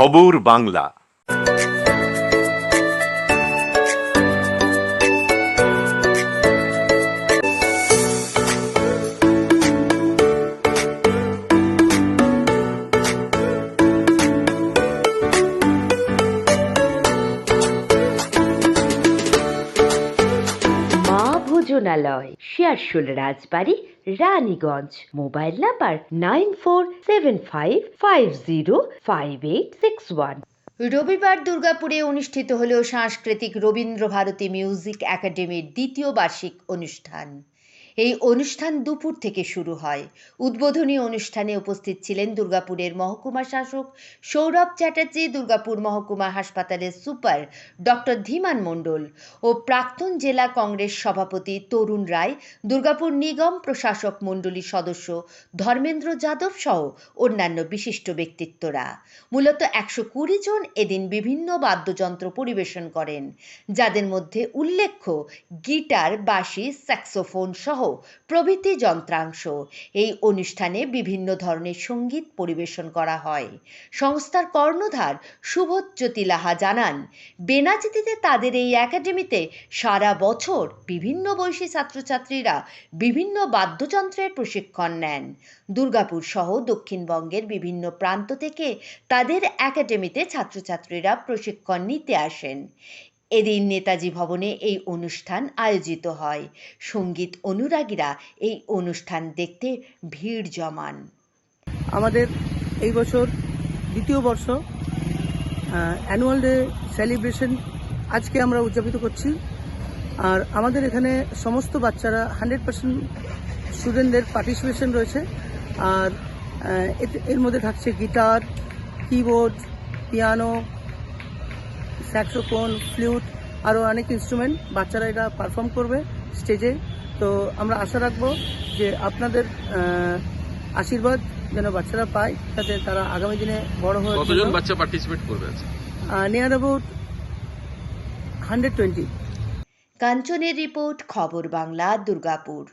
খবর Bangla. ভোজনালয় Shiarsol Rajbari, Raniganj. Mobile number nine four seven five five zero five eight six one. রবিবার দুর্গাপুরে অনুষ্ঠিত হল সাংস্কৃতিক রবীন্দ্র ভারতী মিউজিক একাডেমির দ্বিতীয় বার্ষিক অনুষ্ঠান। এই অনুষ্ঠান দুপুর থেকে শুরু হয়। উদ্বোধনী অনুষ্ঠানে উপস্থিত ছিলেন দুর্গাপুরের মহকুমা শাসক সৌরভ চ্যাটার্জি, দুর্গাপুর মহকুমা হাসপাতালের সুপার ডক্টর ধীমান মণ্ডল ও প্রাক্তন জেলা কংগ্রেস সভাপতি তরুণ রায়, দুর্গাপুর নিগম প্রশাসক মণ্ডলী সদস্য ধর্মেন্দ্র যাদব সহ অন্যান্য বিশিষ্ট ব্যক্তিত্বরা। মূলত একশো কুড়ি জন এদিন বিভিন্ন বাদ্যযন্ত্র পরিবেশন করেন, যাদের মধ্যে উল্লেখ্য গিটার, বাঁশি, স্যাক্সোফোন সহ প্রভৃতি যন্ত্রাংশ। এই অনুষ্ঠানে বিভিন্ন ধরনের সংগীত পরিবেশন করা হয়। সংস্থার কর্ণধার সুবোধজ্যোতি লাহা জানান বেনাচিতিতে তাদের এই একাডেমিতে সারা বছর বিভিন্ন বয়সী ছাত্রছাত্রীরা বিভিন্ন বাদ্যযন্ত্রের প্রশিক্ষণ নেন। দুর্গাপুর সহ দক্ষিণবঙ্গের বিভিন্ন প্রান্ত থেকে তাদের একাডেমিতে ছাত্রছাত্রীরা প্রশিক্ষণ নিতে আসেন। এদিন নেতাজি ভবনে এই অনুষ্ঠান আয়োজিত হয়। সংগীত অনুরাগীরা এই অনুষ্ঠান দেখতে ভিড় জমান। আমাদের এই বছর দ্বিতীয় বর্ষ অ্যানুয়াল ডে সেলিব্রেশন আজকে আমরা উদযাপিত করছি। আর আমাদের এখানে সমস্ত বাচ্চারা হান্ড্রেড পার্সেন্ট স্টুডেন্টদের পার্টিসিপেশন রয়েছে। আর এর মধ্যে থাকছে guitar keyboard piano saxophone flute আরও অনেক ইনস্ট্রুমেন্ট বাচ্চারা এটা পারফর্ম করবে স্টেজে তো আমরা আশা রাখব যে আপনাদের আশীর্বাদ যেন বাচ্চারা পায় যাতে তারা আগামী দিনে বড় হয়ে কতজন বাচ্চা পার্টিসিপেট করবে নিয়ার অ্যাবাউট হান্ড্রেড টোয়েন্টি কাঞ্চনের রিপোর্ট খবর বাংলা দুর্গাপুর।